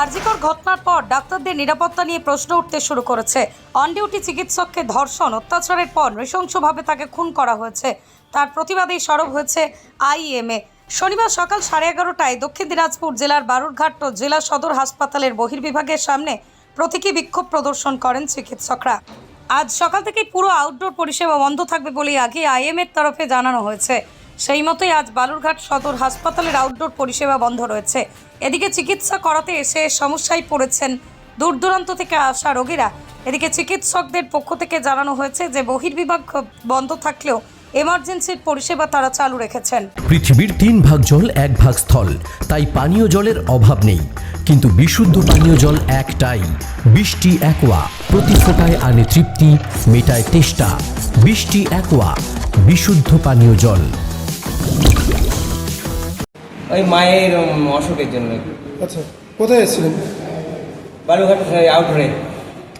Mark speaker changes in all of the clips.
Speaker 1: আরজিকর ঘটনার পর ডাক্তারদের নিরাপত্তা নিয়ে প্রশ্ন উঠতে শুরু করেছে। অন ডিউটি চিকিৎসককে ধর্ষণ, অত্যাচারের পর নৃশংসভাবে তাকে খুন করা হয়েছে। তার প্রতিবাদেই সরব হয়েছে আইএমএ শনিবার সকাল সাড়ে এগারোটায় দক্ষিণ দিনাজপুর জেলার বারুরঘাট ও জেলা সদর হাসপাতালের বহির্বিভাগের সামনে প্রতীকী বিক্ষোভ প্রদর্শন করেন চিকিৎসকরা। আজ সকাল থেকেই পুরো আউটডোর পরিষেবা বন্ধ থাকবে বলেই আগে আইএমএর তরফে জানানো হয়েছে। সেই মতোই আজ বালুরঘাট সদর হাসপাতালের আউটডোর পরিষেবা বন্ধ রয়েছে। এদিকে চিকিৎসা করাতে এসে সমস্যায় পড়েছেন দূর দূরান্ত থেকে আসা রোগীরা। এদিকে চিকিৎসকদের পক্ষ থেকে জানানো হয়েছে যে বহির্বিভাগ বন্ধ থাকলেও এমার্জেন্সির পরিষেবা তারা চালু রেখেছেন।
Speaker 2: পৃথিবীর তিন ভাগ জল, এক ভাগ স্থল। তাই পানীয় জলের অভাব নেই। কিন্তু বিশুদ্ধ পানীয় জল একটাই। বৃষ্টি, একোয়া। প্রতি ফোটায় আনে তৃপ্তি, মেটায় তেষ্টা। বৃষ্টি, একোয়া। বিশুদ্ধ পানীয় জল।
Speaker 3: ওই মায়ের অসুখের জন্য।
Speaker 4: আচ্ছা কোথায় এসেছিলেন
Speaker 3: বালুঘাট আউটডোরে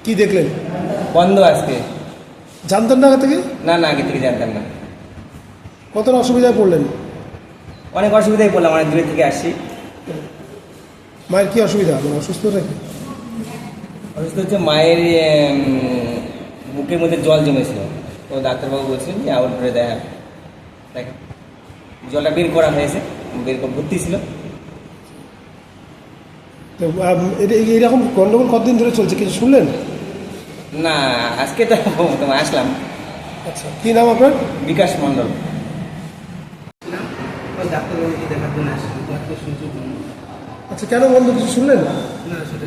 Speaker 4: কি দেখলেন?
Speaker 3: বন্ধ আজকে।
Speaker 4: জানতেন না আগে থেকে?
Speaker 3: না না আগে থেকে জানতাম না।
Speaker 4: কতটা অসুবিধায় পড়লেন?
Speaker 3: অনেক অসুবিধায় পড়লাম অনেক দূরে থেকে আসছি।
Speaker 4: মায়ের কি অসুবিধা? মানে অসুস্থ নাকি
Speaker 3: অসুস্থ হচ্ছে মায়ের বুকের মধ্যে জল জমেছিল। তো ডাক্তারবাবু বলছিলেন যে আউটডোরে দেখা। দেখ। জলটা বের করা হয়েছে বের করে ভর্তি ছিল।
Speaker 4: তো আম, এটা- এই- এইরকম গন্ডগোল কতদিন ধরে চলছে কিছু শুনলেন?
Speaker 3: না আজকে তো তোমার আসলাম।
Speaker 4: আচ্ছা কি নাম আপনার?
Speaker 3: বিকাশ মণ্ডল।
Speaker 5: ডাক্তারবাবুকে দেখার জন্য আসি ডাক্তার শুনছি
Speaker 4: আচ্ছা কেন বন্ধ কিছু শুনলেন?
Speaker 5: না সেটা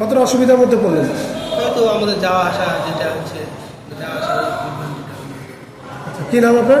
Speaker 4: কতটা অসুবিধার মধ্যে পড়লেন?
Speaker 5: হয়তো আমাদের যাওয়া আসা যেটা হচ্ছে যাওয়া আসা
Speaker 4: আচ্ছা কি নাম আপনার?